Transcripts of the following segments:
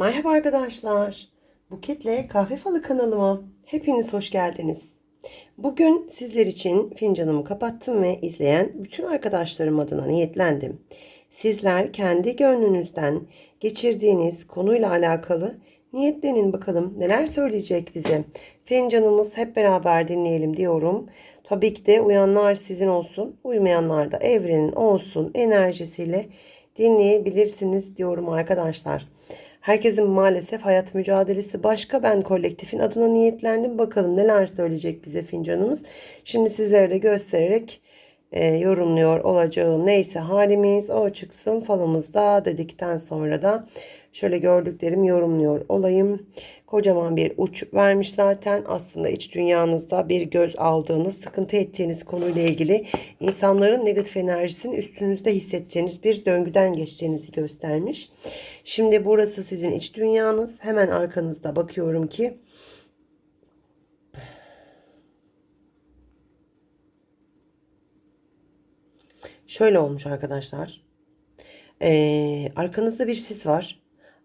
Merhaba arkadaşlar. Buketle Kahve Falı kanalıma hepiniz hoş geldiniz. Bugün sizler için fincanımı kapattım ve izleyen bütün arkadaşlarım adına niyetlendim. Sizler kendi gönlünüzden geçirdiğiniz konuyla alakalı niyetlenin bakalım neler söyleyecek bize. Fincanımız hep beraber dinleyelim diyorum. Tabii ki de uyanlar sizin olsun, uyumayanlar da evrenin olsun enerjisiyle dinleyebilirsiniz diyorum arkadaşlar. Herkesin maalesef hayat mücadelesi başka. Ben kolektifin adına niyetlendim. Bakalım neler söyleyecek bize fincanımız. Şimdi sizlere de göstererek e, yorumluyor olacağım. Neyse halimiz o çıksın falımızda dedikten sonra da şöyle gördüklerim yorumluyor olayım. Kocaman bir uç vermiş zaten. Aslında iç dünyanızda bir göz aldığınız, sıkıntı ettiğiniz konuyla ilgili insanların negatif enerjisini üstünüzde hissedeceğiniz bir döngüden geçeceğinizi göstermiş. Şimdi burası sizin iç dünyanız. Hemen arkanızda bakıyorum ki şöyle olmuş arkadaşlar. Ee, arkanızda bir sis var.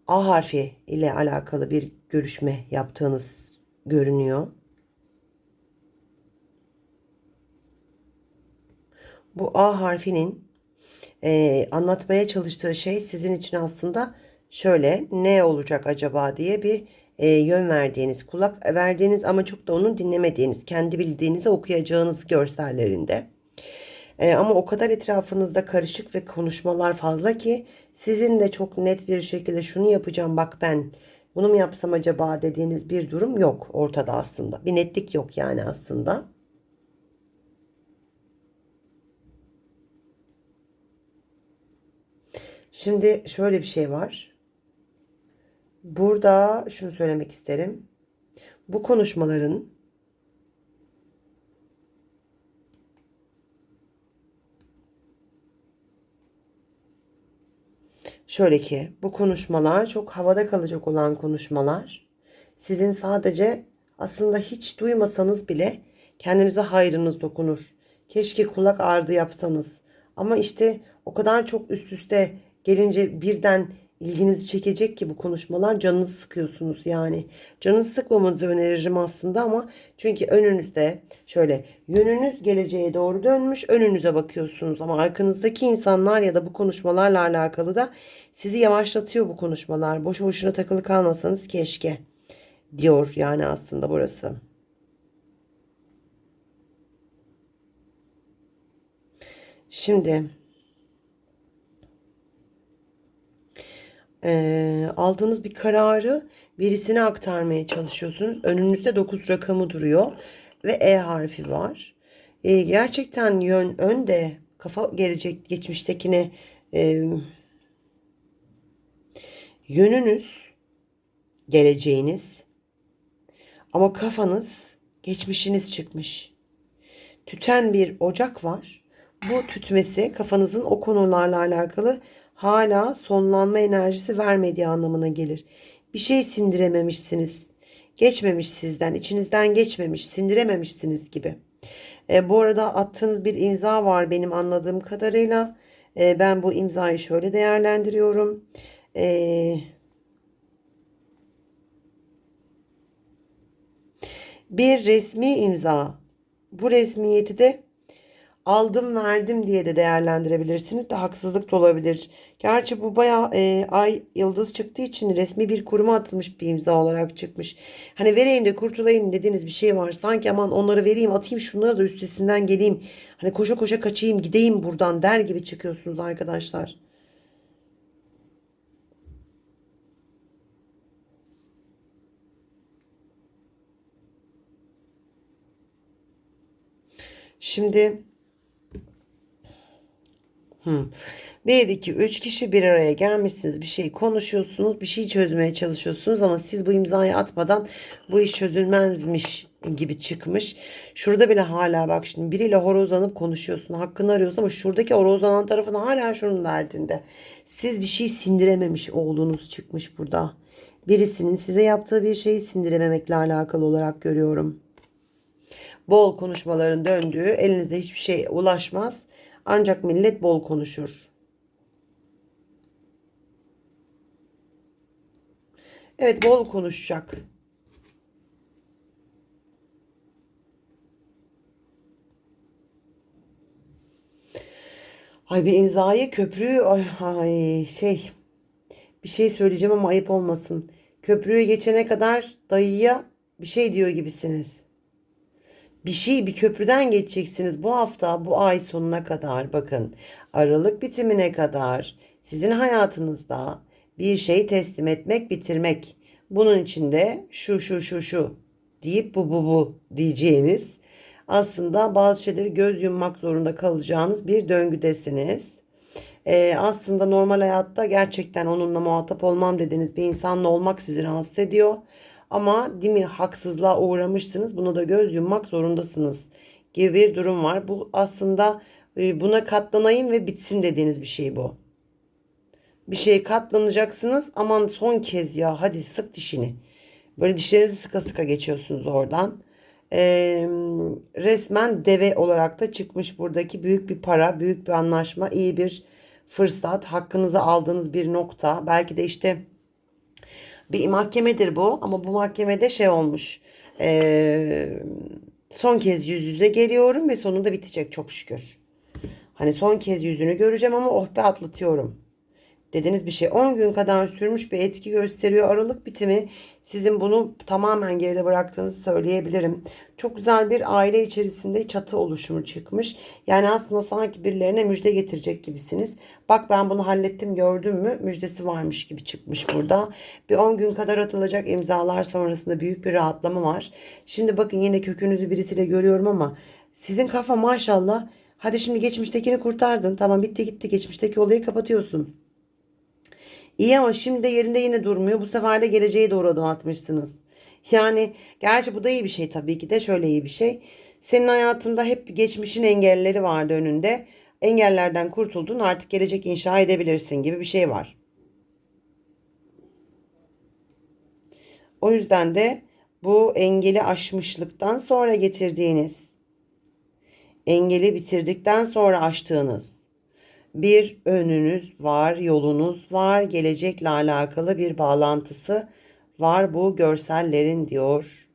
A harfi ile alakalı bir görüşme yaptığınız görünüyor. Bu A harfinin e, anlatmaya çalıştığı şey sizin için aslında şöyle ne olacak acaba diye bir e, yön verdiğiniz, kulak verdiğiniz ama çok da onu dinlemediğiniz, kendi bildiğinizi okuyacağınız görsellerinde. E, ama o kadar etrafınızda karışık ve konuşmalar fazla ki sizin de çok net bir şekilde şunu yapacağım bak ben bunu mu yapsam acaba dediğiniz bir durum yok ortada aslında. Bir netlik yok yani aslında. Şimdi şöyle bir şey var. Burada şunu söylemek isterim. Bu konuşmaların Şöyle ki bu konuşmalar çok havada kalacak olan konuşmalar. Sizin sadece aslında hiç duymasanız bile kendinize hayrınız dokunur. Keşke kulak ardı yapsanız. Ama işte o kadar çok üst üste gelince birden ilginizi çekecek ki bu konuşmalar canınızı sıkıyorsunuz yani. Canınızı sıkmamanızı öneririm aslında ama çünkü önünüzde şöyle yönünüz geleceğe doğru dönmüş önünüze bakıyorsunuz ama arkanızdaki insanlar ya da bu konuşmalarla alakalı da sizi yavaşlatıyor bu konuşmalar. Boşu boşuna takılı kalmasanız keşke diyor yani aslında burası. Şimdi e, aldığınız bir kararı birisine aktarmaya çalışıyorsunuz. Önünüzde 9 rakamı duruyor ve E harfi var. E, gerçekten yön önde kafa gelecek geçmiştekine e, yönünüz geleceğiniz ama kafanız geçmişiniz çıkmış. Tüten bir ocak var. Bu tütmesi kafanızın o konularla alakalı hala sonlanma enerjisi vermediği anlamına gelir. Bir şey sindirememişsiniz. Geçmemiş sizden, içinizden geçmemiş, sindirememişsiniz gibi. E, bu arada attığınız bir imza var benim anladığım kadarıyla. E, ben bu imzayı şöyle değerlendiriyorum. E, bir resmi imza. Bu resmiyeti de aldım verdim diye de değerlendirebilirsiniz de haksızlık da olabilir. Gerçi bu bayağı e, ay yıldız çıktığı için resmi bir kuruma atılmış bir imza olarak çıkmış. Hani vereyim de kurtulayım dediğiniz bir şey var. Sanki aman onları vereyim atayım şunlara da üstesinden geleyim. Hani koşa koşa kaçayım gideyim buradan der gibi çıkıyorsunuz arkadaşlar. Şimdi Hmm. 1, 2, 3 kişi bir araya gelmişsiniz. Bir şey konuşuyorsunuz. Bir şey çözmeye çalışıyorsunuz. Ama siz bu imzayı atmadan bu iş çözülmezmiş gibi çıkmış. Şurada bile hala bak şimdi biriyle horozlanıp konuşuyorsun. Hakkını arıyorsun ama şuradaki horozlanan tarafın hala şunun derdinde. Siz bir şey sindirememiş olduğunuz çıkmış burada. Birisinin size yaptığı bir şeyi sindirememekle alakalı olarak görüyorum. Bol konuşmaların döndüğü elinizde hiçbir şey ulaşmaz ancak millet bol konuşur. Evet bol konuşacak. Ay bir imzayı köprüyü ay, ay şey bir şey söyleyeceğim ama ayıp olmasın. Köprüyü geçene kadar dayıya bir şey diyor gibisiniz. Bir şey bir köprüden geçeceksiniz bu hafta bu ay sonuna kadar bakın Aralık bitimine kadar sizin hayatınızda bir şey teslim etmek bitirmek bunun içinde şu şu şu şu deyip bu bu bu diyeceğiniz aslında bazı şeyleri göz yummak zorunda kalacağınız bir döngüdesiniz. Ee, aslında normal hayatta gerçekten onunla muhatap olmam dediğiniz bir insanla olmak sizi rahatsız ediyor. Ama değil mi haksızlığa uğramışsınız. Buna da göz yummak zorundasınız gibi bir durum var. Bu aslında e, buna katlanayım ve bitsin dediğiniz bir şey bu. Bir şeye katlanacaksınız. Aman son kez ya hadi sık dişini. Böyle dişlerinizi sıka sıka geçiyorsunuz oradan. Ee, resmen deve olarak da çıkmış buradaki büyük bir para, büyük bir anlaşma, iyi bir fırsat, hakkınızı aldığınız bir nokta. Belki de işte bir mahkemedir bu ama bu mahkemede şey olmuş. Ee, son kez yüz yüze geliyorum ve sonunda bitecek çok şükür. Hani son kez yüzünü göreceğim ama oh be atlatıyorum dediğiniz bir şey 10 gün kadar sürmüş bir etki gösteriyor. Aralık bitimi sizin bunu tamamen geride bıraktığınızı söyleyebilirim. Çok güzel bir aile içerisinde çatı oluşumu çıkmış. Yani aslında sanki birilerine müjde getirecek gibisiniz. Bak ben bunu hallettim gördün mü müjdesi varmış gibi çıkmış burada. Bir 10 gün kadar atılacak imzalar sonrasında büyük bir rahatlama var. Şimdi bakın yine kökünüzü birisiyle görüyorum ama sizin kafa maşallah Hadi şimdi geçmiştekini kurtardın. Tamam bitti gitti. Geçmişteki olayı kapatıyorsun. İyi ama şimdi de yerinde yine durmuyor. Bu sefer de geleceğe doğru adım atmışsınız. Yani gerçi bu da iyi bir şey tabii ki de şöyle iyi bir şey. Senin hayatında hep geçmişin engelleri vardı önünde. Engellerden kurtuldun artık gelecek inşa edebilirsin gibi bir şey var. O yüzden de bu engeli aşmışlıktan sonra getirdiğiniz, engeli bitirdikten sonra aştığınız bir önünüz var, yolunuz var, gelecekle alakalı bir bağlantısı var bu görsellerin diyor.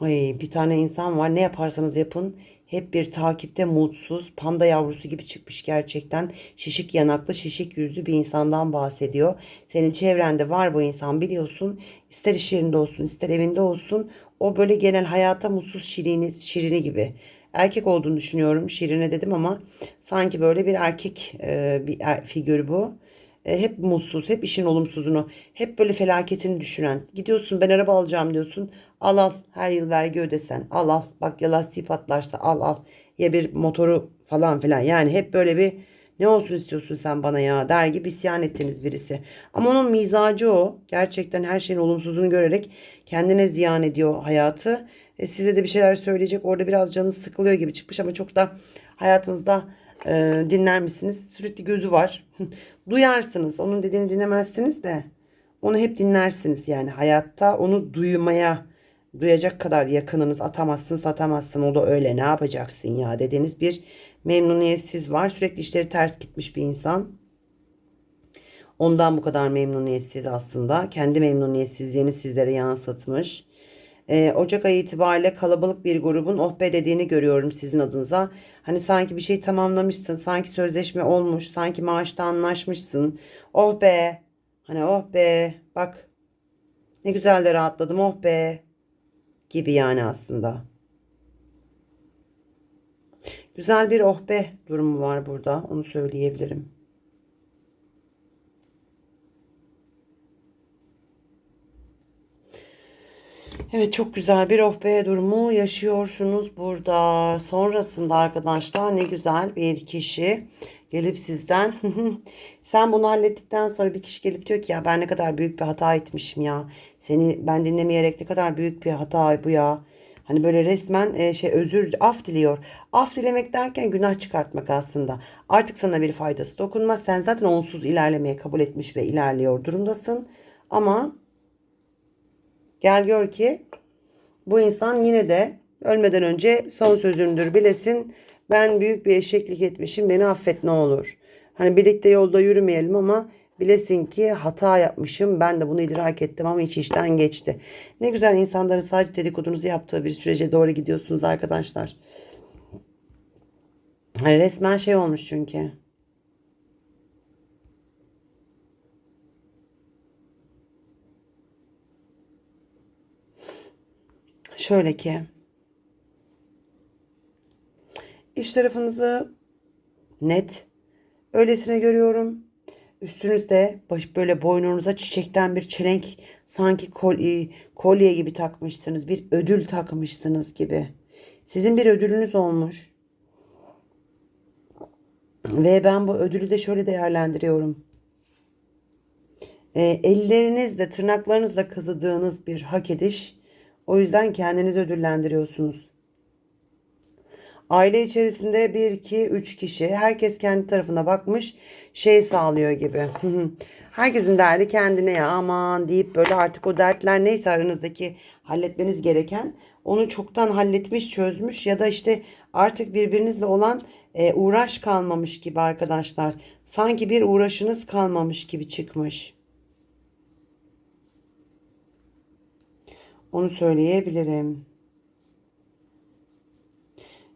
Ay, bir tane insan var. Ne yaparsanız yapın hep bir takipte mutsuz panda yavrusu gibi çıkmış gerçekten. Şişik yanaklı şişik yüzlü bir insandan bahsediyor. Senin çevrende var bu insan biliyorsun. İster iş yerinde olsun ister evinde olsun. O böyle genel hayata mutsuz şirini, şirini gibi erkek olduğunu düşünüyorum. Şirine dedim ama sanki böyle bir erkek e, bir er, figürü bu. E, hep mutsuz, hep işin olumsuzunu, hep böyle felaketini düşünen. Gidiyorsun ben araba alacağım diyorsun. Al al her yıl vergi ödesen. Al al bak ya lastiği patlarsa al al. Ya bir motoru falan filan. Yani hep böyle bir ne olsun istiyorsun sen bana ya der gibi isyan ettiğiniz birisi. Ama onun mizacı o. Gerçekten her şeyin olumsuzunu görerek kendine ziyan ediyor hayatı. E, size de bir şeyler söyleyecek. Orada biraz canınız sıkılıyor gibi çıkmış ama çok da hayatınızda e, dinler misiniz? Sürekli gözü var. Duyarsınız. Onun dediğini dinlemezsiniz de onu hep dinlersiniz yani hayatta onu duymaya duyacak kadar yakınınız atamazsın satamazsın o da öyle ne yapacaksın ya dediğiniz bir memnuniyetsiz var. Sürekli işleri ters gitmiş bir insan. Ondan bu kadar memnuniyetsiz aslında. Kendi memnuniyetsizliğini sizlere yansıtmış. Ee, Ocak ayı itibariyle kalabalık bir grubun oh be dediğini görüyorum sizin adınıza. Hani sanki bir şey tamamlamışsın. Sanki sözleşme olmuş. Sanki maaşta anlaşmışsın. Oh be. Hani oh be. Bak ne güzel de rahatladım oh be. Gibi yani aslında. Güzel bir oh be durumu var burada. Onu söyleyebilirim. Evet çok güzel bir oh be durumu yaşıyorsunuz burada. Sonrasında arkadaşlar ne güzel bir kişi gelip sizden sen bunu hallettikten sonra bir kişi gelip diyor ki ya ben ne kadar büyük bir hata etmişim ya. Seni ben dinlemeyerek ne kadar büyük bir hata bu ya. Hani böyle resmen e, şey özür af diliyor. Af dilemek derken günah çıkartmak aslında. Artık sana bir faydası dokunmaz. Sen zaten onsuz ilerlemeye kabul etmiş ve ilerliyor durumdasın. Ama Gel gör ki bu insan yine de ölmeden önce son sözündür bilesin. Ben büyük bir eşeklik etmişim beni affet ne olur. Hani birlikte yolda yürümeyelim ama Bilesin ki hata yapmışım. Ben de bunu idrak ettim ama iş işten geçti. Ne güzel insanların sadece dedikodunuzu yaptığı bir sürece doğru gidiyorsunuz arkadaşlar. Hani resmen şey olmuş çünkü. Şöyle ki iş tarafınızı net öylesine görüyorum. Üstünüzde baş, böyle boynunuza çiçekten bir çelenk sanki kol, e, kolye gibi takmışsınız. Bir ödül takmışsınız gibi. Sizin bir ödülünüz olmuş. Ve ben bu ödülü de şöyle değerlendiriyorum. E, ellerinizle, tırnaklarınızla kazıdığınız bir hak ediş. O yüzden kendinizi ödüllendiriyorsunuz. Aile içerisinde bir, iki, üç kişi. Herkes kendi tarafına bakmış. Şey sağlıyor gibi. Herkesin derdi kendine ya aman deyip böyle artık o dertler neyse aranızdaki halletmeniz gereken onu çoktan halletmiş, çözmüş ya da işte artık birbirinizle olan e, uğraş kalmamış gibi arkadaşlar. Sanki bir uğraşınız kalmamış gibi çıkmış. Onu söyleyebilirim.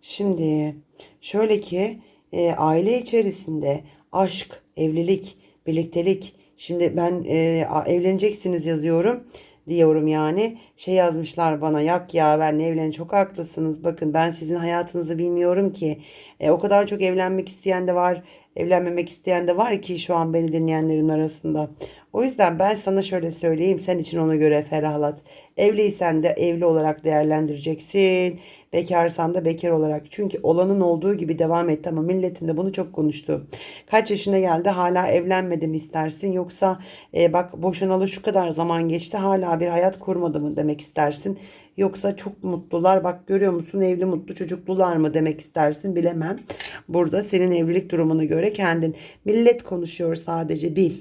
Şimdi şöyle ki e, aile içerisinde aşk, evlilik, birliktelik. Şimdi ben e, evleneceksiniz yazıyorum diyorum yani. Şey yazmışlar bana yak ya ben evlen çok haklısınız. Bakın ben sizin hayatınızı bilmiyorum ki. E, o kadar çok evlenmek isteyen de var. Evlenmemek isteyen de var ki şu an beni dinleyenlerin arasında. O yüzden ben sana şöyle söyleyeyim. Sen için ona göre ferahlat. Evliysen de evli olarak değerlendireceksin. Bekarsan da bekar olarak. Çünkü olanın olduğu gibi devam et. Ama milletin de bunu çok konuştu. Kaç yaşına geldi hala evlenmedim istersin. Yoksa e, bak boşanalı şu kadar zaman geçti hala bir hayat kurmadı mı demek istersin. Yoksa çok mutlular bak görüyor musun evli mutlu çocuklular mı demek istersin bilemem. Burada senin evlilik durumuna göre kendin. Millet konuşuyor sadece bil.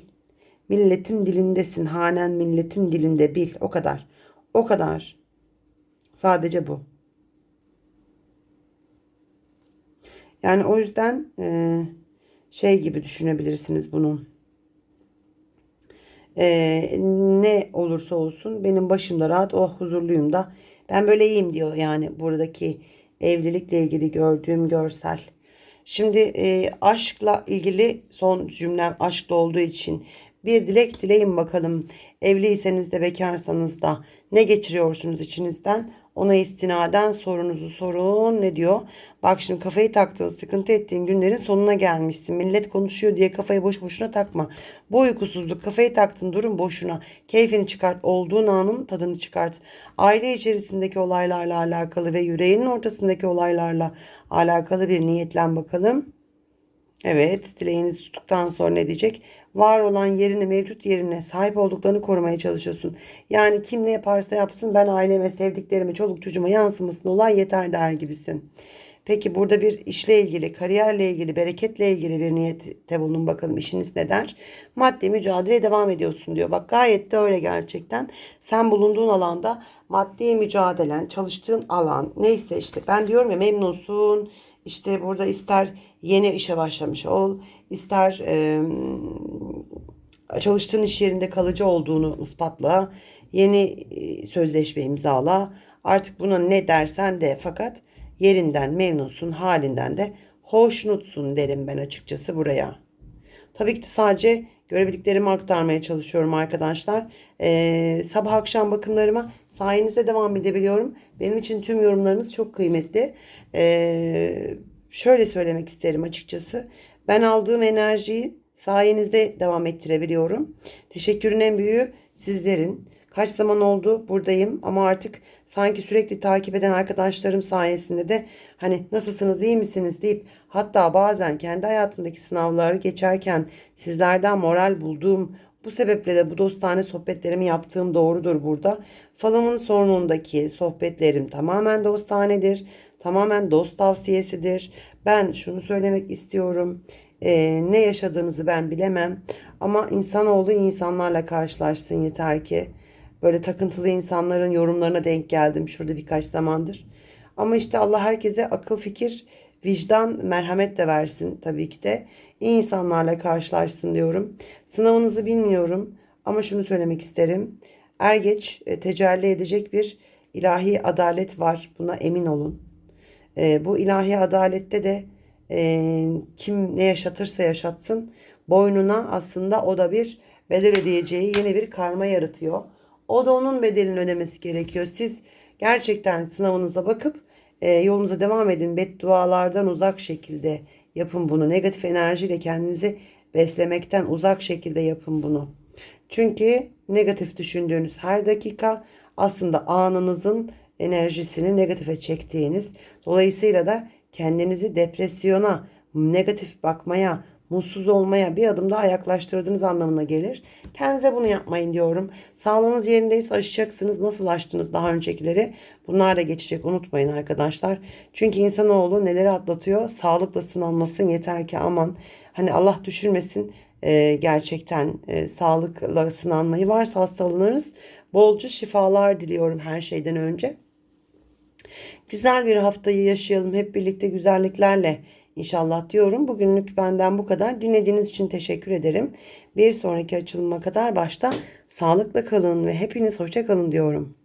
Milletin dilindesin. Hanen milletin dilinde bil. O kadar. O kadar. Sadece bu. Yani o yüzden e, şey gibi düşünebilirsiniz bunu. E, ne olursa olsun benim başımda rahat, oh huzurluyum da ben böyle iyiyim diyor yani buradaki evlilikle ilgili gördüğüm görsel. Şimdi e, aşkla ilgili son cümlem aşkla olduğu için bir dilek dileyin bakalım. Evliyseniz de bekarsanız da ne geçiriyorsunuz içinizden? Ona istinaden sorunuzu sorun. Ne diyor? Bak şimdi kafayı taktığın, sıkıntı ettiğin günlerin sonuna gelmişsin. Millet konuşuyor diye kafayı boş boşuna takma. Bu uykusuzluk, kafayı taktın durum boşuna. Keyfini çıkart, olduğun anın tadını çıkart. Aile içerisindeki olaylarla alakalı ve yüreğinin ortasındaki olaylarla alakalı bir niyetlen bakalım. Evet, dileğinizi tuttuktan sonra ne diyecek? Var olan yerini, mevcut yerine sahip olduklarını korumaya çalışıyorsun. Yani kim ne yaparsa yapsın ben aileme, sevdiklerime, çoluk çocuğuma yansımasın olay yeter der gibisin. Peki burada bir işle ilgili, kariyerle ilgili, bereketle ilgili bir niyette bulunun bakalım işiniz ne der? Maddi mücadeleye devam ediyorsun diyor. Bak gayet de öyle gerçekten. Sen bulunduğun alanda maddi mücadelen, çalıştığın alan neyse işte ben diyorum ya memnunsun, işte burada ister yeni işe başlamış ol, ister e, çalıştığın iş yerinde kalıcı olduğunu ispatla, yeni e, sözleşme imzala. Artık buna ne dersen de fakat yerinden memnunsun, halinden de hoşnutsun derim ben açıkçası buraya. Tabii ki de sadece görebildiklerimi aktarmaya çalışıyorum arkadaşlar. Ee, sabah akşam bakımlarıma sayenizde devam edebiliyorum. Benim için tüm yorumlarınız çok kıymetli. Ee, şöyle söylemek isterim açıkçası. Ben aldığım enerjiyi sayenizde devam ettirebiliyorum. Teşekkürün en büyüğü sizlerin. Kaç zaman oldu buradayım ama artık sanki sürekli takip eden arkadaşlarım sayesinde de hani nasılsınız iyi misiniz deyip hatta bazen kendi hayatımdaki sınavları geçerken sizlerden moral bulduğum bu sebeple de bu dostane sohbetlerimi yaptığım doğrudur burada. Falımın sonundaki sohbetlerim tamamen dostanedir. Tamamen dost tavsiyesidir. Ben şunu söylemek istiyorum. Ee, ne yaşadığınızı ben bilemem. Ama insanoğlu insanlarla karşılaşsın yeter ki. Böyle takıntılı insanların yorumlarına denk geldim şurada birkaç zamandır. Ama işte Allah herkese akıl fikir vicdan, merhamet de versin tabii ki de. İyi insanlarla karşılaşsın diyorum. Sınavınızı bilmiyorum ama şunu söylemek isterim. Er geç e, tecelli edecek bir ilahi adalet var. Buna emin olun. E, bu ilahi adalette de e, kim ne yaşatırsa yaşatsın boynuna aslında o da bir bedel ödeyeceği yeni bir karma yaratıyor. O da onun bedelini ödemesi gerekiyor. Siz gerçekten sınavınıza bakıp e, yolunuza devam edin. Beddualardan uzak şekilde yapın bunu. Negatif enerjiyle kendinizi beslemekten uzak şekilde yapın bunu. Çünkü negatif düşündüğünüz her dakika aslında anınızın enerjisini negatife çektiğiniz. Dolayısıyla da kendinizi depresyona, negatif bakmaya, mutsuz olmaya bir adım daha yaklaştırdığınız anlamına gelir. Kendinize bunu yapmayın diyorum. Sağlığınız yerindeyse aşacaksınız. Nasıl aştınız daha öncekileri? Bunlar da geçecek. Unutmayın arkadaşlar. Çünkü insanoğlu neleri atlatıyor? Sağlıkla sınanmasın yeter ki aman. Hani Allah düşürmesin e, gerçekten e, sağlıkla sınanmayı varsa hastalanırız. Bolca şifalar diliyorum her şeyden önce. Güzel bir haftayı yaşayalım hep birlikte güzelliklerle inşallah diyorum. Bugünlük benden bu kadar. Dinlediğiniz için teşekkür ederim. Bir sonraki açılıma kadar başta sağlıkla kalın ve hepiniz hoşça kalın diyorum.